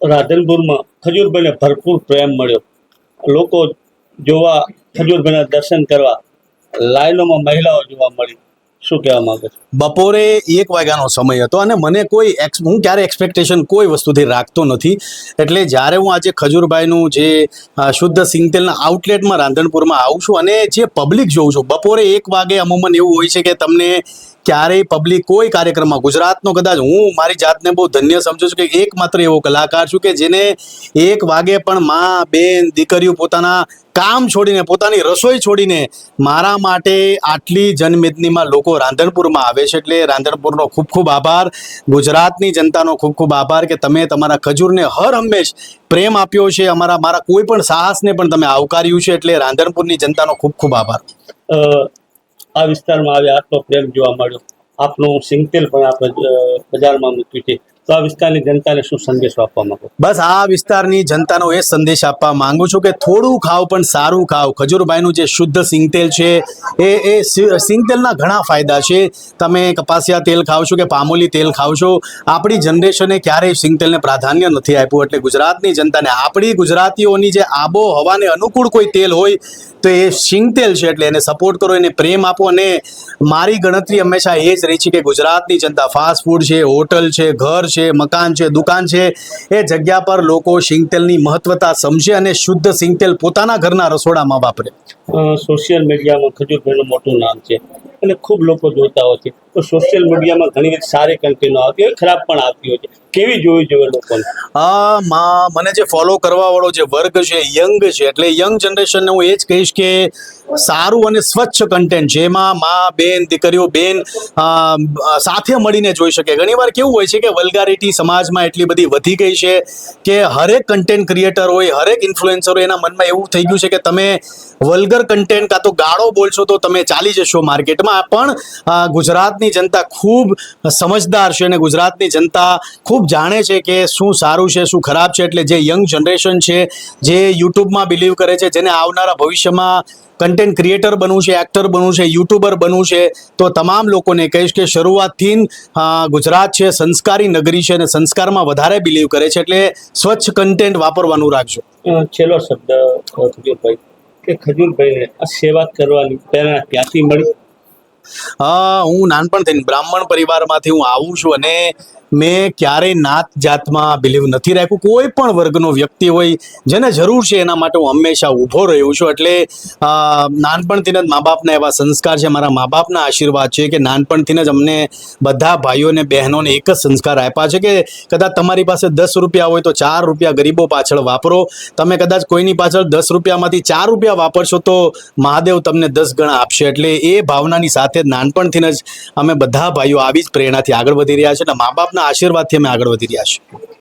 રાધનપુરમાં ખજૂરભાઈને ભરપૂર પ્રેમ મળ્યો. લોકો જોવા ખજૂરભાઈના દર્શન કરવા લાઈનોમાં મહિલાઓ જોવા મળી. શું કહેવા માંગે છો? બપોરે એક વાગ્યાનો સમય હતો અને મને કોઈ એક્સ હું ક્યારે એક્સપેક્ટેશન કોઈ વસ્તુથી રાખતો નથી. એટલે જ્યારે હું આજે ખજૂરભાઈનું જે શુદ્ધ સિંગતેલના આઉટલેટમાં રાંધણપુરમાં આવું છું અને જે પબ્લિક જોઉં છું, બપોરે એક વાગે અમુમન એવું હોય છે કે તમને ક્યારેય પબ્લિક કોઈ કાર્યક્રમમાં, ગુજરાતનો કદાચ હું મારી જાતને બહુ ધન્ય સમજુ છું કે એકમાત્ર એવો કલાકાર છું કે જેને એક વાગે પણ મા, બેન, દીકરીઓ પોતાના કામ છોડીને, પોતાની રસોઈ છોડીને મારા માટે આટલી જનમેદનીમાં લોકો રાંધણપુરમાં આવે છે એટલે રાંધણપુરનો ખૂબ ખૂબ આભાર. ગુજરાતની જનતાનો ખૂબ ખૂબ આભાર કે તમે તમારા ખજૂરને હર હંમેશ પ્રેમ આપ્યો છે. અમારા, મારા કોઈ પણ સાહસને પણ તમે આવકાર્યું છે એટલે રાંધણપુરની જનતાનો ખૂબ ખૂબ આભાર. આ વિસ્તારમાં આવે આટલો પ્રેમ જોવા મળ્યો. આપનું સિંગતેલ પણ આપણે બજારમાં મૂક્યું છે. તો આ વિસ્તારની જનતાને શું સંદેશો આપવા માંગો? બસ આ વિસ્તારની જનતાનો એ સંદેશ આપવા માંગુ છું કે થોડું ખાવ પણ સારું ખાવ. ખજૂરભાઈનું જે શુદ્ધ સિંગતેલ છે, એ એ સિંગતેલના ઘણા ફાયદા છે. તમે કપાસિયા તેલ ખાવ છો કે પામોલી તેલ ખાવ છો? આપણી જનરેશને ક્યારેય સિંગતેલને પ્રાધાન્ય નથી આપ્યું. એટલે ગુજરાતની જનતાને, આપણી ગુજરાતીઓની જે આબોહવાને અનુકૂળ કોઈ તેલ હોય, તો એ સિંગતેલ છે એટલે એને સપોર્ટ કરો, એને પ્રેમ આપો અને મારી ગણતરી હંમેશા એ જ રહી છે કે ગુજરાતની જનતા ફાસ્ટ ફૂડ છે, હોટલ છે, ઘર છે મકાન છે, દુકાન છે, એ જગ્યા પર લોકો સિંગતેલની મહત્વતા સમજે અને શુદ્ધ સિંગતેલ પોતાના ઘરના રસોડામાં વાપરે. સોશિયલ મીડિયામાં ખજૂરભાઈનું મોટું નામ છે. અને ખૂબ લોકો જોતા હોય છે. તો સોશિયલ મીડિયામાં ઘણી બધી સારી કન્ટેનો આવતી હોય ખરાબ પણ આવતી હોય છે. કેવી જોવી જોઈએ લોકોને? હા મને જે ફોલો કરવા વાળો જે વર્ગ છે યંગ છે એટલે યંગ જનરેશનને હું એ જ કહીશ કે સારું અને સ્વચ્છ કન્ટેન્ટ જેમાં માં બેન દીકરીઓ બેન સાથે મળીને જોઈ શકે. ઘણીવાર કેવું હોય છે કે વલ્ગારિટી સમાજમાં એટલી બધી વધી ગઈ છે કે હરેક કન્ટેન્ટ ક્રિએટર હોય હરેક ઇન્ફ્લુએન્સર હોય એના મનમાં એવું થઈ ગયું છે કે તમે વલ્ગર કન્ટેન્ટ કાં તો ગાળો બોલશો તો તમે ચાલી જશો માર્કેટમાં પણ અ, ગુજરાતની જનતા ખૂબ સમજદાર છે અને ગુજરાતની જનતા ખૂબ જાણે છે કે શું સારું છે, શું ખરાબ છે. એટલે જે યંગ જનરેશન છે, જે યુટ્યુબમાં બિલીવ કરે છે, જેને આવનારા ભવિષ્યમાં કન્ટેન્ટ ક્રિએટર બનવું છે એક્ટર બનવું છે યુટ્યુબર બનવું છે, તો તમામ લોકોને કહીશ કે શરૂઆતથી ગુજરાત છે સંસ્કારી નગરી છે અને સંસ્કારમાં વધારે બિલીવ કરે છે. એટલે સ્વચ્છ કન્ટેન્ટ વાપરવાનું રાખજો. છેલ્લો શબ્દ ખજૂરભાઈ, કે ખજૂરભાઈને આ સેવા કરવાની પ્રેરણા ક્યાંથી મળી? હું નાનપણથી બ્રાહ્મણ પરિવારમાંથી હું આવું છું અને મેં ક્યારેય નાત જાતમાં બિલીવ નથી રાખ્યું. કોઈ પણ વર્ગનો વ્યક્તિ હોય, જેને જરૂર છે એના માટે હું હંમેશા ઊભો રહ્યો છું. એટલે નાનપણથી જ મા બાપના એવા સંસ્કાર છે, મારા મા બાપના આશીર્વાદ છે કે નાનપણથી જ અમને બધા ભાઈઓ અને બહેનોને એક જ સંસ્કાર આપ્યા છે કે કદાચ તમારી પાસે દસ રૂપિયા હોય તો ચાર રૂપિયા ગરીબો પાછળ વાપરો. તમે કદાચ કોઈની પાછળ દસ રૂપિયામાંથી ચાર રૂપિયા વાપરશો તો મહાદેવ તમને દસ ગણા આપશે. એટલે એ ભાવનાની સાથે નાનપણથી જ અમે બધા ભાઈઓ આવી જ પ્રેરણાથી આગળ વધી રહ્યા છે. અને મા બાપના આશીર્વાદથી અમે આગળ વધી રહ્યા છીએ.